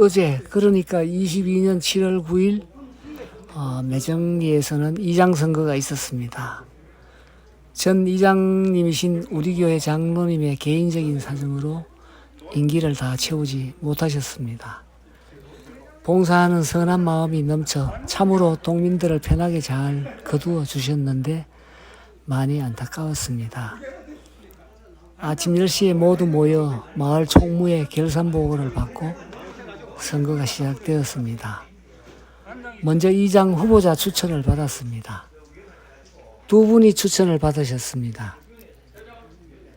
어제 그러니까 22년 7월 9일 어, 매정리에서는 이장 선거가 있었습니다. 전 이장님이신 우리 교회 장로님의 개인적인 사정으로 임기를 다 채우지 못하셨습니다. 봉사하는 선한 마음이 넘쳐 참으로 동민들을 편하게 잘 거두어 주셨는데 많이 안타까웠습니다. 아침 10시에 모두 모여 마을 총무의 결산보고를 받고 선거가 시작되었습니다. 먼저 이장 후보자 추천을 받았습니다. 두 분이 추천을 받으셨습니다.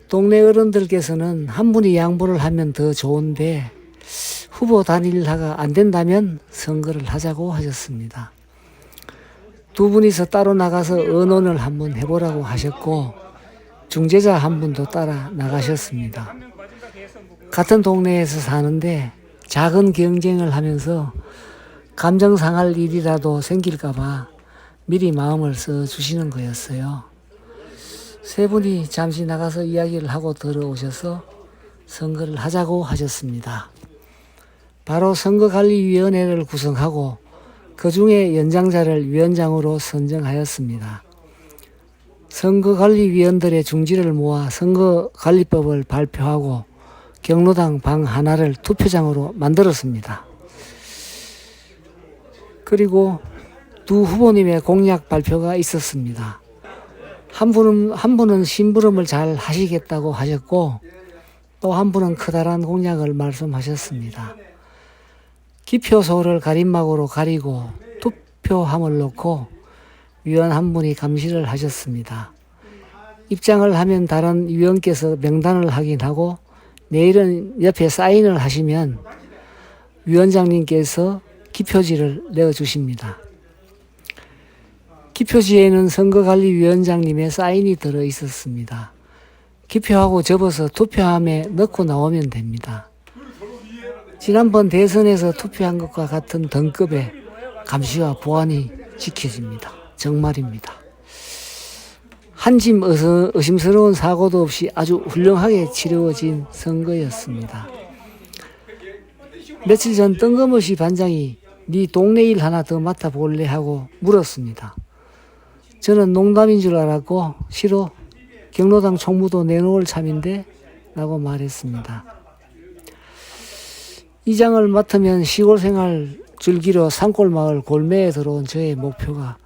동네 어른들께서는 한 분이 양보를 하면 더 좋은데 후보 단일화가 안 된다면 선거를 하자고 하셨습니다. 두 분이서 따로 나가서 의논을 한번 해보라고 하셨고 중재자 한 분도 따라 나가셨습니다. 같은 동네에서 사는데 작은 경쟁을 하면서 감정 상할 일이라도 생길까봐 미리 마음을 써 주시는 거였어요. 세 분이 잠시 나가서 이야기를 하고 들어오셔서 선거를 하자고 하셨습니다. 바로 선거관리위원회를 구성하고 그 중에 연장자를 위원장으로 선정하였습니다. 선거관리위원들의 중지를 모아 선거관리법을 발표하고 경로당 방 하나를 투표장으로 만들었습니다. 그리고 두 후보님의 공약 발표가 있었습니다. 한 분은, 한 분은 심부름을 잘 하시겠다고 하셨고, 또 한 분은 커다란 공약을 말씀하셨습니다. 기표소를 가림막으로 가리고 투표함을 놓고 위원 한 분이 감시를 하셨습니다. 입장을 하면 다른 위원께서 명단을 확인하고 내일은 옆에 사인을 하시면 위원장님께서 기표지를 내어주십니다. 기표지에는 선거관리위원장님의 사인이 들어 있었습니다. 기표하고 접어서 투표함에 넣고 나오면 됩니다. 지난번 대선에서 투표한 것과 같은 등급의 감시와 보안이 지켜집니다. 정말입니다. 한짐 의심스러운 사고도 없이 아주 훌륭하게 치러진 선거였습니다. 며칠 전 뜬금없이 반장이 네 동네 일 하나 더 맡아볼래 하고 물었습니다. 저는 농담인 줄 알았고 싫어 경로당 총무도 내놓을 참인데 라고 말했습니다. 이장을 맡으면 시골 생활 줄기로 산골 마을 골매에 들어온 저의 목표가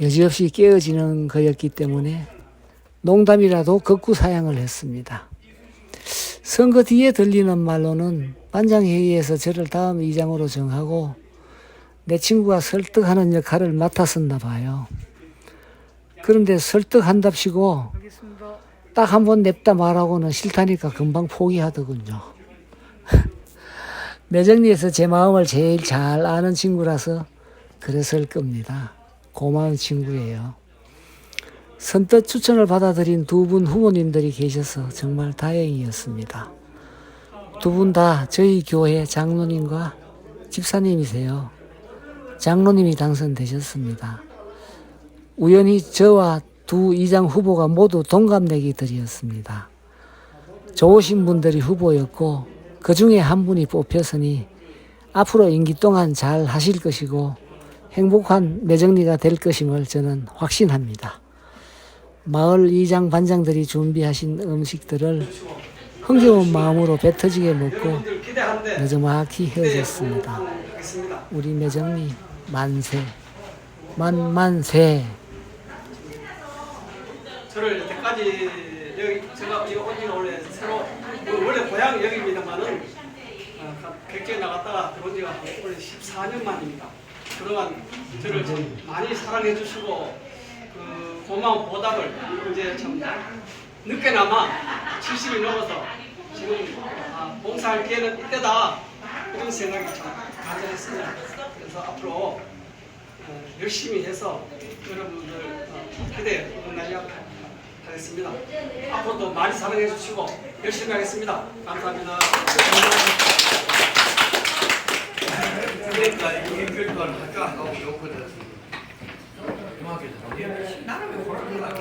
여지없이 깨어지는 거였기 때문에 농담이라도 극구 사양을 했습니다. 선거 뒤에 들리는 말로는 반장회의에서 저를 다음 이장으로 정하고 내 친구가 설득하는 역할을 맡았었나 봐요. 그런데 설득한답시고 딱 한 번 냅다 말하고는 싫다니까 금방 포기하더군요. 매정리에서 제 마음을 제일 잘 아는 친구라서 그랬을 겁니다. 고마운 친구예요. 선뜻 추천을 받아들인 두 분 후보님들이 계셔서 정말 다행이었습니다. 두 분 다 저희 교회 장로님과 집사님이세요. 장로님이 당선되셨습니다. 우연히 저와 두 이장 후보가 모두 동갑내기들이었습니다. 좋으신 분들이 후보였고 그 중에 한 분이 뽑혔으니 앞으로 임기 동안 잘 하실 것이고 행복한 매정리가 될 것임을 저는 확신합니다. 마을 이장 반장들이 준비하신 음식들을 흥겨운 마음으로 배 터지게 먹고 늦어막히 헤어졌습니다. 우리 매정리 만세 만만세 저를 여태까지 여기 제가 온 지가 원래 새로 원래 고향 여기입니다만은 어, 객지에 나갔다가 들어온 지가 원래 14년 만입니다. 그동안 저를 좀 많이 사랑해 주시고 그 고마운 보답을 이제 참 늦게나마 70이 넘어서 지금 아, 봉사할 기회는 이때다 이런 생각이 참 간절했습니다. 그래서 앞으로 어, 열심히 해서 여러분들 어, 기대 응원하려 하겠습니다. 앞으로도 많이 사랑해 주시고 열심히 하겠습니다. 감사합니다. 그러니까 일주일 동안 학교 안 가고 요거든. 중학교 다니 나는 왜 그런 거 같아?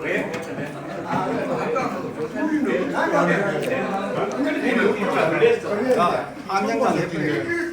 왜? 학교 안 가고 요새. 나는 안 그랬어. 아, 안양도 안 했거든.